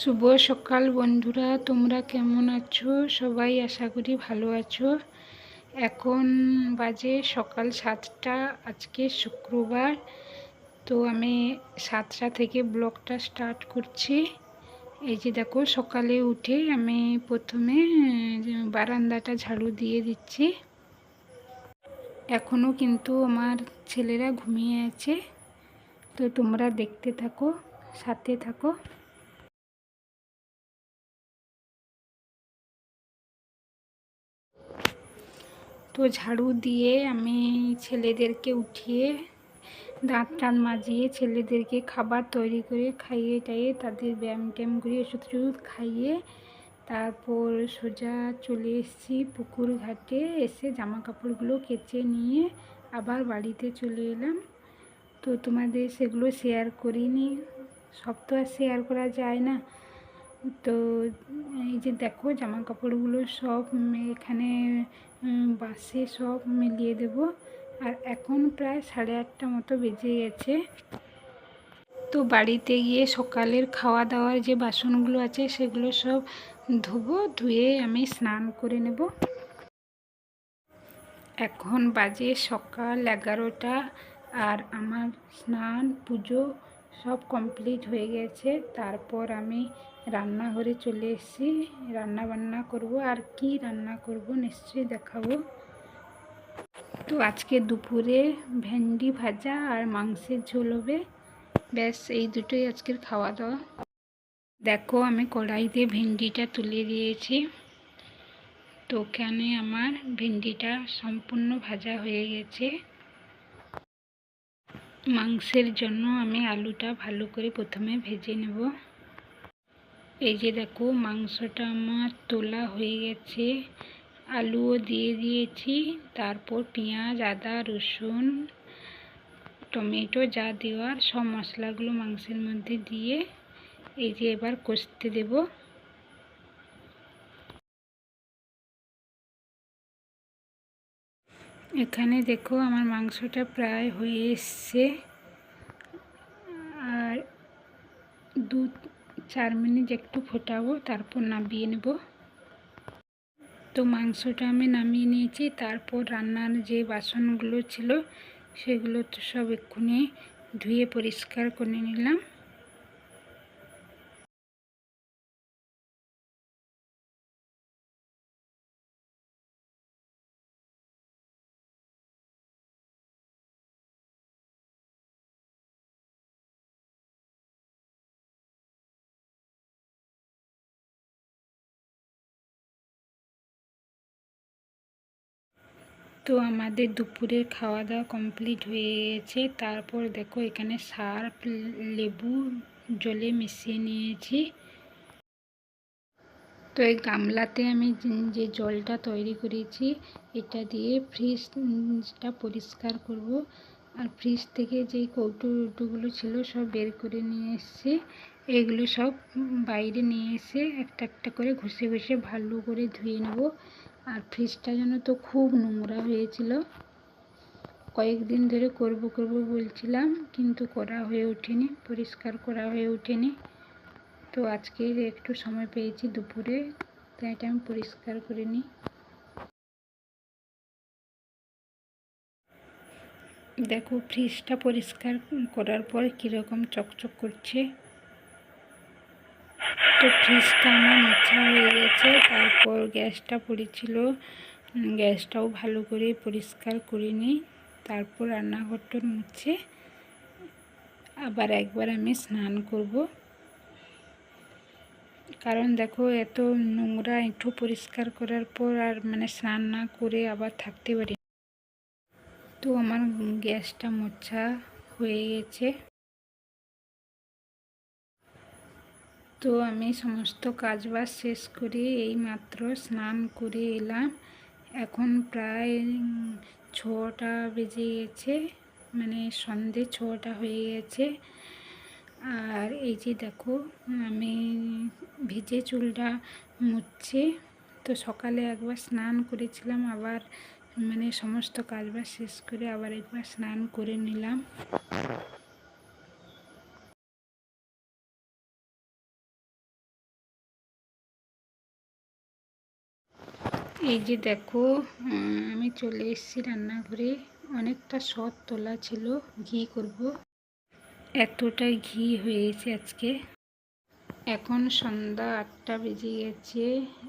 শুভ সকাল বন্ধুরা, তোমরা কেমন আছো? সবাই আশা করি ভালো আছো। এখন বাজে সকাল সাতটা, আজকে শুক্রবার। তো আমি সাতটা থেকে ব্লগটা স্টার্ট করছি। এই যে দেখো, সকালে উঠে আমি প্রথমে বারান্দাটা ঝাড়ু দিয়ে দিচ্ছি। এখনও কিন্তু আমার ছেলেরা ঘুমিয়ে আছে। তো তোমরা দেখতে থাকো, সাথে থাকো। তো ঝাড়ু দিয়ে আমি ছেলেদেরকে উঠিয়ে দাঁত টান মাজিয়ে ছেলেদেরকে খাবার তৈরি করে খাইয়ে টাইয়ে তাদের ব্যায়াম ট্যায়াম করে ওষুধ টষুধ খাইয়ে তারপর সোজা চলে এসেছি পুকুর ঘাটে। এসে জামা কাপড়গুলো কেচে নিয়ে আবার বাড়িতে চলে এলাম। তো তোমাদের সেগুলো শেয়ার করিনি। সব তো আর শেয়ার করা যায় না। তো এই যে দেখো জামা কাপড়গুলো সব এখানে বাসে সব মিলিয়ে দেব। আর এখন প্রায় সাড়ে আটটা মতো বেজে গেছে। তো বাড়িতে গিয়ে সকালের খাওয়া দাওয়ার যে বাসনগুলো আছে সেগুলো সব ধোবো, ধুয়ে আমি স্নান করে নেব। এখন বাজে সকাল এগারোটা আর আমার স্নান, পুজো সব কমপ্লিট হয়ে গেছে। তারপর আমি রান্নাঘরে চলে এসেছি। রান্না বান্না করব, আর কি রান্না করব নিশ্চয়ই দেখাবো। তো আজকে দুপুরে ভেন্ডি ভাজা আর মাংসের ঝোল হবে। ব্যাস, এই দুটোই আজকের খাওয়া দাওয়া। দেখো, আমি কড়াইতে ভেন্ডিটা তুলে দিয়েছি। তো ওখানে আমার ভেন্ডিটা সম্পূর্ণ ভাজা হয়ে গেছে। মাংসের জন্য আমি আলুটা ভালো করে প্রথমে ভেজে নেব। এই যে দেখো, মাংসটা আমার তোলা হয়ে গেছে। আলুও দিয়ে দিয়েছি। তারপর পেঁয়াজ, আদা, রসুন, টমেটো যা দেওয়ার সব মশলাগুলো মাংসের মধ্যে দিয়ে এই যে এবার কষতে দেব। এখানে দেখো আমার মাংসটা প্রায় হয়ে এসছে। আর দু চার মিনিট একটু ফোটাবো, তারপর নামিয়ে নেব। তো মাংসটা আমি নামিয়ে নিয়েছি, তারপর রান্নার যে বাসনগুলো ছিল, সেগুলো তো সব এক্ষুনি ধুয়ে পরিষ্কার করে নিলাম। তো আমাদের দুপুরের খাওয়া দাওয়া কমপ্লিট হয়ে গেছে তারপর দেখো এখানে সার্ফ, লেবু, জলে মিশিয়ে নিয়েছি। তো এই গামলাতে আমি যে জলটা তৈরি করেছি, এটা দিয়ে ফ্রিজটা পরিষ্কার করব। আর ফ্রিজ থেকে যে কৌটোগুলো ছিল সব বের করে নিয়ে এসেছি। এগুলো সব বাইরে নিয়ে এসে একটা একটা করে ঘষে ঘষে ভালো করে ধুয়ে নেব। আর ফ্রিজটা যেন তো খুব নোংরা হয়েছিল। কয়েকদিন ধরে করব করব বলছিলাম, কিন্তু করা হয়ে ওঠেনি, পরিষ্কার করা হয়ে ওঠেনি। তো আজকে একটু সময় পেয়েছি দুপুরে, তাই এটা আমি পরিষ্কার করে নিই। দেখো, ফ্রিজটা পরিষ্কার করার পর কীরকম চকচক করছে। তো ফ্রিজটা আমার মোছা হয়ে গেছে, তারপর গ্যাসটা পড়েছিল। গ্যাসটাও ভালো করে পরিষ্কার করে নিই, তারপর রান্নাঘরটা মুছে আবার একবার আমি স্নান করব। কারণ দেখো, এত নোংরা একটু পরিষ্কার করার পর আর মানে স্নান না করে আবার থাকতে পারি তো আমার গ্যাসটা মোছা হয়ে গেছে। তো আমি সমস্ত কাজবাজ শেষ করে এই মাত্র স্নান করে এলাম। এখন প্রায় ছটা বেজে গেছে মানে সন্ধে ছটা হয়ে গেছে। আর এই যে দেখো, আমি ভিজে চুলটা মুছছে। তো সকালে একবার স্নান করেছিলাম, আবার মানে সমস্ত কাজবাজ শেষ করে আবার একবার স্নান করে নিলাম। এই যে দেখো আমি চলে এসেছি রান্নাঘরে। অনেকটা সৎ তোলা ছিল, ঘি করব। এতটাই ঘি হয়েছে আজকে। এখন সন্ধ্যা আটটা বেজে গেছে।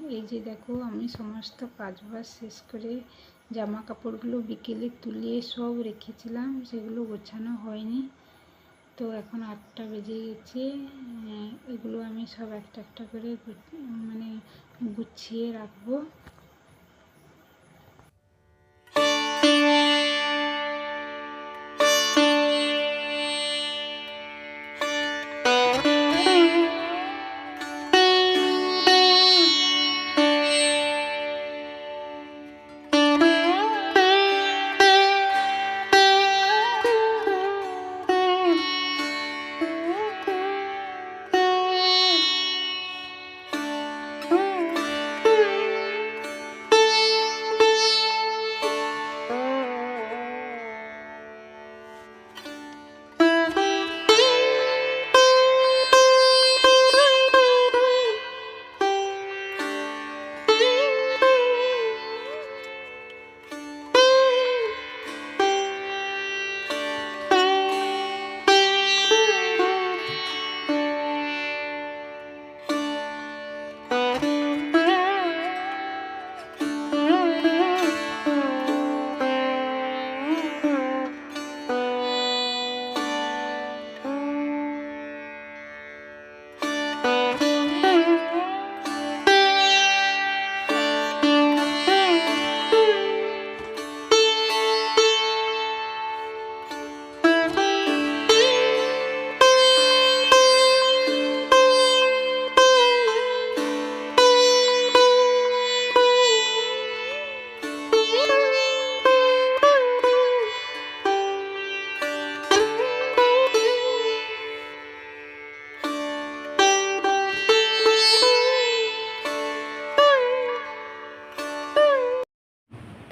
এই যে দেখো, আমি সমস্ত কাজবাজ শেষ করে জামা কাপড়গুলো বিকেলে তুলিয়ে সব রেখেছিলাম, সেগুলো গোছানো হয়নি। তো এখন আটটা বেজে গেছে। এগুলো আমি সব একটা একটা করে মানে গুছিয়ে রাখব।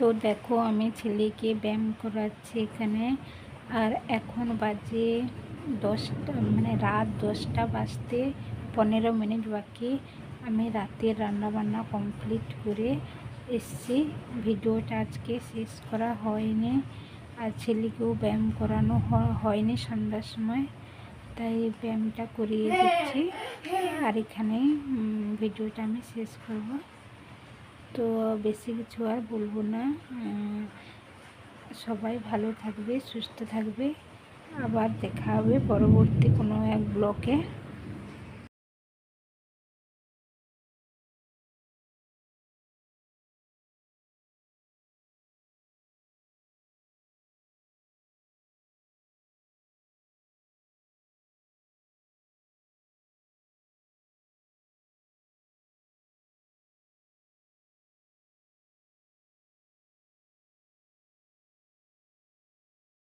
তো দেখো আমি ছেলেকে ব্যায়াম করাচ্ছি এখানে। আর এখন বাজে দশটা মানে রাত দশটা বাজতে পনেরো মিনিট বাকি। আমি রাতের রান্নাবান্না কমপ্লিট করে এসছি। ভিডিওটা আজকে শেষ করা হয়নি। আর ছেলেকেও ব্যায়াম করানো হয়নি সন্ধ্যার সময়। তাই ব্যায়ামটা করিয়ে দিচ্ছি। আর এখানে ভিডিওটা আমি শেষ করব। তো বেশি কিছু আর বলব না। সবাই ভালো থাকবে, সুস্থ থাকবে। আবার দেখা হবে পরবর্তী কোনো এক ব্লকে।